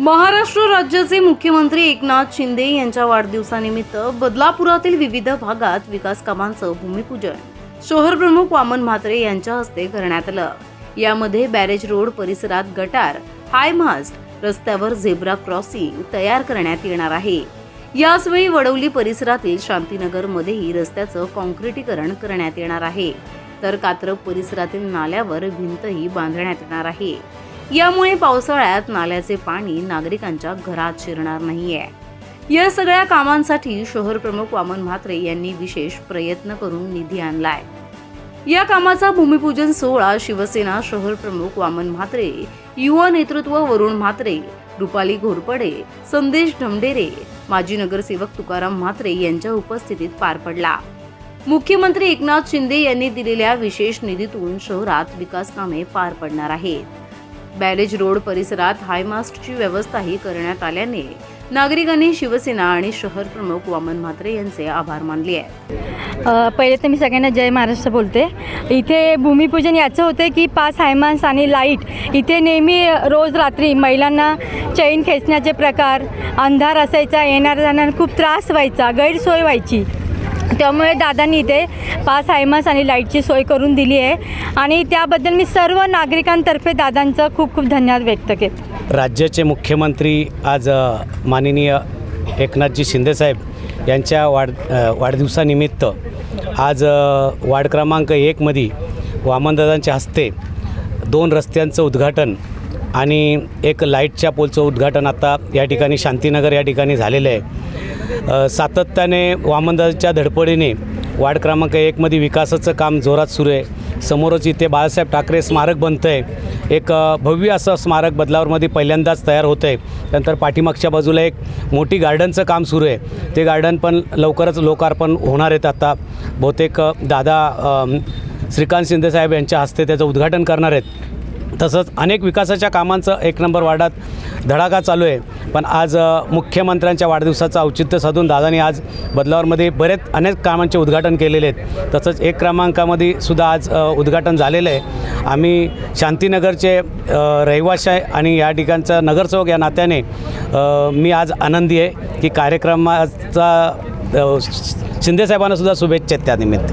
महाराष्ट्र राज्याचे मुख्यमंत्री एकनाथ शिंदे यांच्या वाढदिवसानिमित्त बदलापुरातील विविध भागात विकास कामांचं भूमिपूजन. शहर प्रमुख वामन म्हात्रे यांच्या हस्ते करण्यात आलं. यामध्ये बॅरेज रोड परिसरात गटार हाय मास्ट रस्त्यावर झेब्रा क्रॉसिंग तयार करण्यात येणार आहे. याचवेळी वडवली परिसरातील शांतीनगरमध्येही रस्त्याचं कॉन्क्रिटीकरण करण्यात येणार आहे. तर कात्रप परिसरातील नाल्यावर भिंतही बांधण्यात येणार आहे. यामुळे पावसाळ्यात नाल्याचे पाणी नागरिकांच्या घरात शिरणार नाहीये. या सगळ्या कामांसाठी शहर प्रमुख वामन म्हात्रे यांनी विशेष प्रयत्न करून निधी आणलाय. या कामाचा भूमिपूजन सोहळा शिवसेना शहर प्रमुख वामन म्हात्रे युवा नेतृत्व वरुण म्हात्रे रुपाली घोरपडे संदेश ढमडेरे माजी नगरसेवक तुकाराम म्हात्रे यांच्या उपस्थितीत पार पडला. मुख्यमंत्री एकनाथ शिंदे यांनी दिलेल्या विशेष निधीतून शहरात विकास कामे पार पडणार आहेत. बॅरेज रोड परिसरात हायमास्टची व्यवस्थाही करण्यात आल्याने नागरिकांनी शिवसेना आणि शहर प्रमुख वामन म्हात्रे यांचे आभार मानले आहेत. पहिले तर मी सगळ्यांना जय महाराष्ट्र बोलते. इथे भूमिपूजन याचं होते की पाच हायमान्स आणि लाइट. इथे नेहमी रोज रात्री महिलांना चैन खेचण्याचे प्रकार अंधार असायचा येणाऱ्या जाणार खूप त्रास व्हायचा गैरसोय व्हायची. त्यामुळे दादांनी इथे पाच हायमान्स आणि लाईटची सोय करून दिली आहे. आणि त्याबद्दल मी सर्व नागरिकांतर्फे दादांचं खूप खूप धन्यवाद व्यक्त केले. राज्याचे मुख्यमंत्री आज माननीय एकनाथजी शिंदेसाहेब यांच्या वाढ वाढदिवसानिमित्त आज वार्ड क्रमांक एकमध्ये वामनदादांच्या हस्ते दोन रस्त्यांचं उद्घाटन आणि एक लाईटच्या पोलचं उद्घाटन आता या ठिकाणी शांतीनगर या ठिकाणी झालेलं आहे. सातत्याने वामनदाच्या धडपडीने वार्ड क्रमांक एकमध्ये विकासाचं काम जोरात सुरू आहे. समोरच इथे बाळासाहेब ठाकरे स्मारक बनतं आहे एक भव्य असं स्मारक बदलावरमध्ये पहिल्यांदाच तयार होतं आहे त्यानंतर पाठीमागच्या बाजूला एक मोठी गार्डनचं काम सुरू आहे. ते गार्डन पण लवकरच लोकार्पण होणार आहेत आता. बहुतेक दादा श्रीकांत शिंदेसाहेब यांच्या हस्ते त्याचं उद्घाटन करणार आहेत. तसंच अनेक विकासाच्या कामांचं एक नंबर वार्डात धडाका चालू आहे. पण आज मुख्यमंत्र्यांच्या वाढदिवसाचं औचित्य साधून दादानी आज बदलावरमध्ये बरेच अनेक कामांचे उद्घाटन केलेले आहेत. तसंच एक क्रमांकामध्ये सुद्धा आज उद्घाटन झालेलं आहे. आम्ही शांतीनगरचे रहिवाशी आहे आणि या ठिकाणचा नगरसेवक या नात्याने मी आज आनंदी आहे की कार्यक्रमाचा शिंदेसाहेबांनासुद्धा शिंदेसाहेबांना शुभेच्छा आहेत त्यानिमित्त.